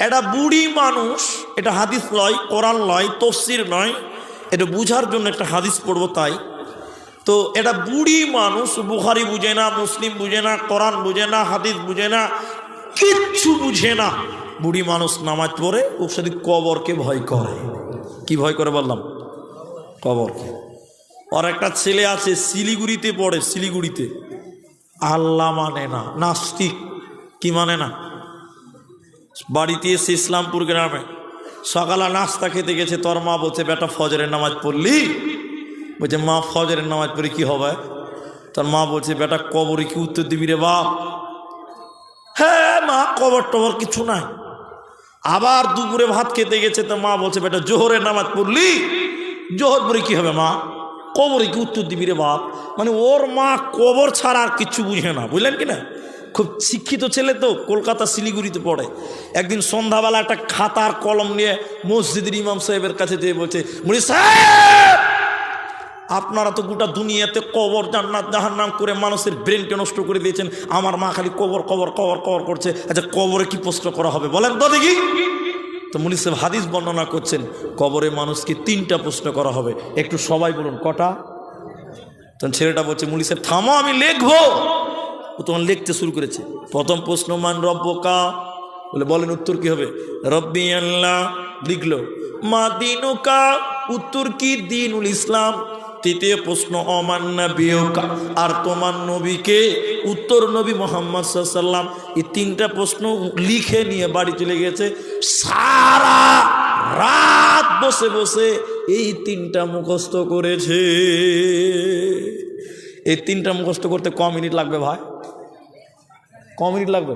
এটা বুড়ি মানুষ, এটা হাদিস লয়, কোরআন লয়, তফসির নয়, এটা বুঝার জন্য একটা হাদিস পড়ব তাই। তো এটা বুড়ি মানুষ, বুখারি বুঝে না, মুসলিম বুঝে না, কোরআন বুঝে না, হাদিস বুঝে না, কিচ্ছু বুঝে না। বুড়ি মানুষ নামাজ পড়ে, ও সেদিন কবরকে ভয় করে। কি ভয় করে বললাম? কবরকে। আর একটা ছেলে আছে, শিলিগুড়িতে পড়ে, শিলিগুড়িতে। আল্লাহ মানে না, নাস্তিক। কি মানে না? বাড়িতে এসে ইসলামপুর গ্রামে। সকালে নাস্তা খেতে গেছে, তোর মা বলছে, বেটা, ফজরের নামাজ পড়লি? বলছে, মা, ফজরের নামাজ পড়ে কি হবে? তোর মা বলছে, বেটা, কবরে কি উত্তর দিবি রে বাপ? হ্যাঁ মা, কবর টবর কিছু নাই। আবার দুপুরে ভাত খেতে গেছে তো মা বলছে, বেটা, জোহরের নামাজ পড়লি? জোহর পরে কি হবে, মা? কবরে কি উত্তর দিবি রে বাপ? মানে ওর মা কবর ছাড়া আর কিচ্ছু বুঝে না, বুঝলেন কি না? খুব শিক্ষিত ছেলে তো, কলকাতা শিলিগুড়িতে পড়ে। একদিন সন্ধ্যাবেলা একটা খাতার কলম নিয়ে মসজিদের ইমাম সাহেবের কাছে যেয়ে বলছে মুড়ি সাহেব, আপনারা তো গোটা দুনিয়াতে কবর জান্নাত জাহার নাম করে মানুষের ব্রেনকে নষ্ট করে দিয়েছেন। আমার মা খালি কবর কবর কবর কবর করছে। আচ্ছা কবরে কি প্রশ্ন করা হবে? বলেন তো দেখি। তো মুলি সাহেব হাদিস বর্ণনা করছেন, কবরে মানুষকে তিনটা প্রশ্ন করা হবে। একটু সবাই বলুন, কটা? তখন ছেলেটা বলছে মুলি সাহেব, থামো, আমি লিখব। ও তখন লিখতে শুরু করেছে। প্রথম প্রশ্ন, মান রব্বকা? বলে, বলেন উত্তর কি হবে? রব্বি আল্লাহ। লিখলো, মা দিনুকা? উত্তর কি? দিনুল ইসলাম। তৃতীয় প্রশ্ন অমান্না বিয়কা আর তোমার নবীকে? উত্তর, নবী মোহাম্মদ সাল্লাম এই তিনটা প্রশ্ন লিখে নিয়ে বাড়ি চলে গেছে সারা রাত বসে বসে এই তিনটা মুখস্থ করেছে। এই তিনটা মুখস্থ করতে ক মিনিট লাগবে ভাই? ক মিনিট লাগবে?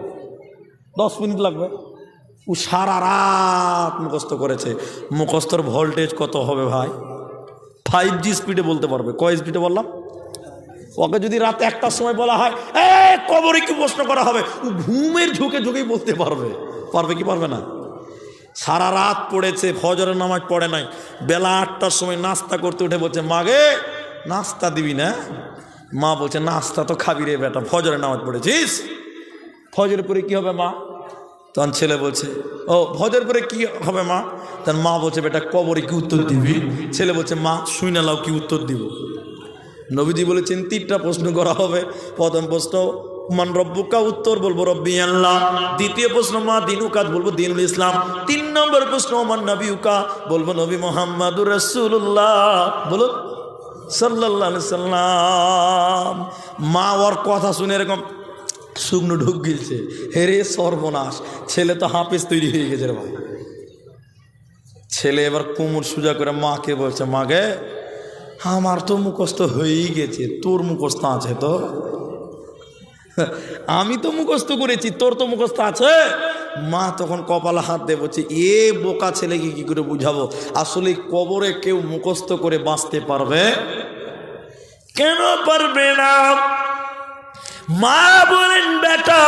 দশ মিনিট লাগবে? ও সারা রাত মুখস্থ করেছে। মুখস্থর ভোল্টেজ কত হবে ভাই? ফাইভ জি স্পিডে বলতে পারবে। কয় স্পিডে বললাম? ওকে যদি রাত একটার সময় বলা হয়, এ, কবরে কি প্রশ্ন করা হবে? ও ঘুমের ঝুঁকে ঝুঁকেই বলতে পারবে। পারবে কি পারবে না? সারা রাত পড়েছে, ফজরের নামাজ পড়ে নাই। বেলা আটটার সময় নাস্তা করতে উঠে বলছে, মাগে, নাস্তা দিবি না? মা বলছে, নাস্তা তো খাবি রে বেটা, ফজরের নামাজ পড়েছিস? ফজর পরে কি হবে মা? তখন ছেলে বলছে, ও ফজর পরে কি হবে মা? তখন মা বলছে, বেটা, কবরে কি উত্তর দিবি? ছেলে বলছে, মা শুই না লাও, কি উত্তর দিব? নবীজি বলেছেন, তিনটা প্রশ্ন করা হবে। প্রথম প্রশ্ন, মান রব্বুকা উত্তর? বলব, রব্বি আল্লাহ। দ্বিতীয় প্রশ্ন, মা দিনুকাত বলব, দিনুল ইসলাম। তিন নম্বর প্রশ্ন, মান নবীকা বলব, নবী মোহাম্মদুর রসুল্লাহ বলুন। সাল্লাম, মা ওর কথা শুনে এরকম শুকনো ঢুক গিয়েছে হেরে সর্বনাশ, ছেলে তো হাফেজ তৈরি হয়ে গেছে রে ভাই। ছেলে এবার কোমর সোজা করে মাকে বলছে মাকে আমার তো মুখস্থ হয়েই গেছে, তোর মুখস্থ আছে তো? আমি তো মুখস্থ করেছি, তোর তো মুখস্থ আছে? মা তখন কপালে হাত দিয়ে, বলছে, এ বোকা ছেলেকে কি করে বুঝাবো? আসলে কবরে কেউ মুখস্থ করে বাঁচতে পারবে কেন পারবে না? মা বলেন, বেটা,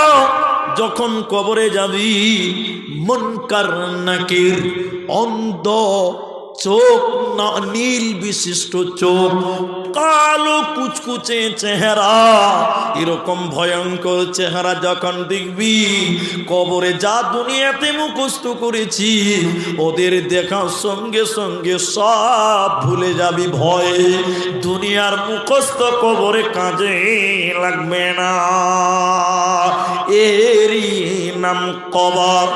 যখন কবরে যাবি, মনকার নাকির অন্ধ চোখ নীল বিশিষ্ট চোখ, কালো কুচকুচে চেহারা, এরকম ভয়ঙ্কর চেহারা যখন দেখবি, কবরে যা দুনিয়াতে মুখস্থ করেছি, ওদের দেখার সঙ্গে সঙ্গে সব ভুলে যাবি ভয়ে, দুনিয়ার মুখস্থ কবরে কাজে লাগবে না। এরই নাম কবর।